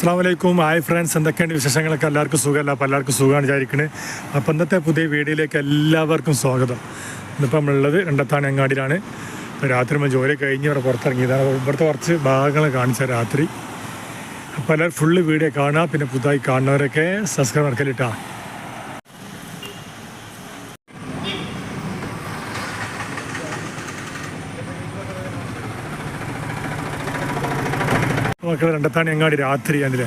അസ്സാം വലൈക്കും hi friends എന്തൊക്കെയാണ് വിശേഷങ്ങളൊക്കെ? എല്ലാവർക്കും സുഖമല്ല? അപ്പോൾ എല്ലാവർക്കും സുഖമാണ് വിചാരിക്കുന്നത് അപ്പോൾ ഇന്നത്തെ പുതിയ വീഡിയോയിലേക്ക് എല്ലാവർക്കും സ്വാഗതം. ഇന്നിപ്പോൾ നമ്മളുള്ളത് രണ്ടത്താണ് അങ്ങാടിയിലാണ്. രാത്രി നമ്മൾ ജോലി കഴിഞ്ഞ് ഇവിടെ പുറത്തിറങ്ങിയതാണ്. ഇവിടുത്തെ കുറച്ച് ഭാഗങ്ങൾ കാണിച്ച രാത്രി. അപ്പോൾ എല്ലാവരും ഫുള്ള് വീഡിയോ കാണുക. പിന്നെ പുതുതായി കാണുന്നവരൊക്കെ സബ്സ്ക്രൈബ് നടക്കലിട്ടാ. മക്കൾ രണ്ടത്താണി അങ്ങാടി രാത്രി അതിലെ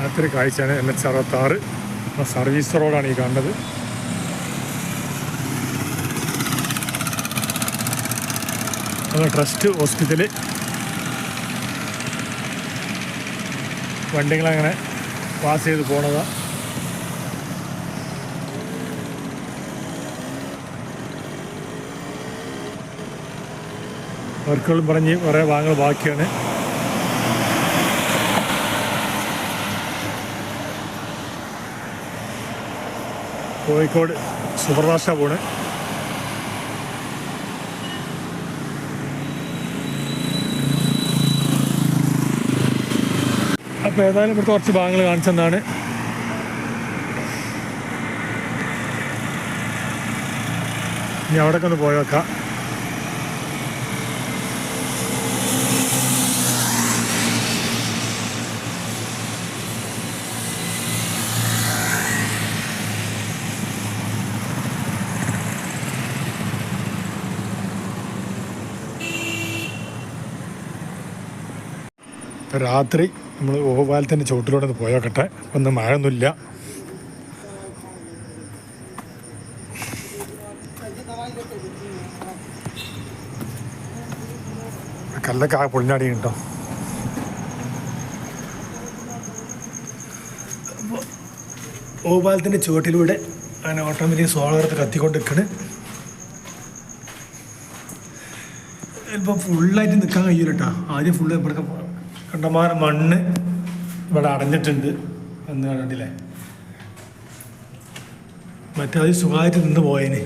രാത്രി കാഴ്ചയാണ് എൻ എച്ച് അറുപത്താറ്. സർവീസ് റോഡാണ് ഈ കാണുന്നത്. Trust hospital. വണ്ടികളങ്ങനെ പാസ് ചെയ്ത് പോണതാണ് വർക്കുകളും പറഞ്ഞ് കുറേ ഭാഗങ്ങൾ ബാക്കിയാണ്. കോഴിക്കോട് സൂപ്പർഫാസ്റ്റാണ് പോണ്. അപ്പോൾ ഏതായാലും ഇവിടുത്തെ കുറച്ച് ഭാഗങ്ങൾ കാണിച്ചെന്നാണ് ഇനി അവിടെയൊക്കെ ഒന്ന് പോയി വെക്കാം രാത്രി നമ്മൾ ഓഹോപാലത്തിന്റെ ചുവട്ടിലൂടെ ഒന്ന് പോയോക്കട്ടെ. ഒന്നും മഴയൊന്നുമില്ല. കല്ലൊക്കെ ആ പുള്ളിനാടി കേട്ടോ ഓപാലത്തിന്റെ ചുവട്ടിലൂടെ അങ്ങനെ ഓട്ടോമാറ്റിക് സോളാർത്ത് കത്തിക്കൊണ്ട് നിൽക്കണ്. ചിലപ്പോൾ ഫുള്ളായിട്ട് നിൽക്കാൻ കഴിയില്ല കേട്ടോ ആദ്യം ഫുള്ള് ഇവിടെ കണ്ടമാനം മണ്ണ് ഇവിടെ അടഞ്ഞിട്ടുണ്ട് എന്ന് കണ്ടില്ലേ? മറ്റേ അത് സുഖമായിട്ട് നിന്ന് പോയേനെ.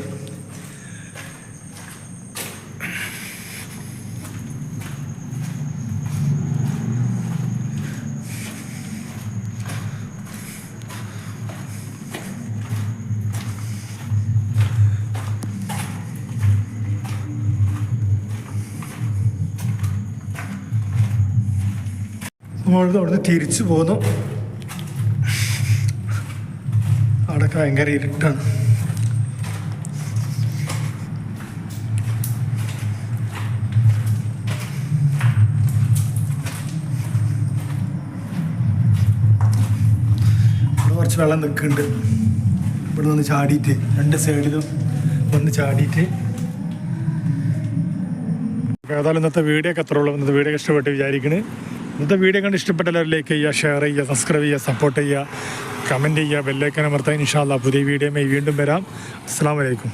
നമ്മൾ അവിടുന്ന് തിരിച്ചു പോന്നു. അവിടെയൊക്കെ ഭയങ്കര ഇരുട്ടാണ്. കുറച്ച് വെള്ളം നിൽക്കുന്നുണ്ട്. ഇവിടെ നിന്ന് ചാടിയിട്ട് രണ്ട് സൈഡിലും ഒന്ന് ചാടിയിട്ട്. ഏതായാലും ഇന്നത്തെ വീഡിയോ ഒക്കെ എത്ര ഉള്ളൂ. ഇന്നത്തെ വീഡിയോ ഇഷ്ടപ്പെട്ട് വിചാരിക്കണേ. ഇന്നത്തെ വീഡിയോ കണ്ട് ഇഷ്ടപ്പെട്ട ലൈക്ക് ചെയ്യുക ഷെയർ ചെയ്യുക സബ്സ്ക്രൈബ് ചെയ്യുക സപ്പോർട്ട് ചെയ്യുക. കമന്റ് ചെയ്യുക ബെല്ലൈക്കൻ അമർത്താൻ ഇൻഷാല്ല പുതിയ വീഡിയോ വീണ്ടും വരാം. അസ്സാം വലൈക്കും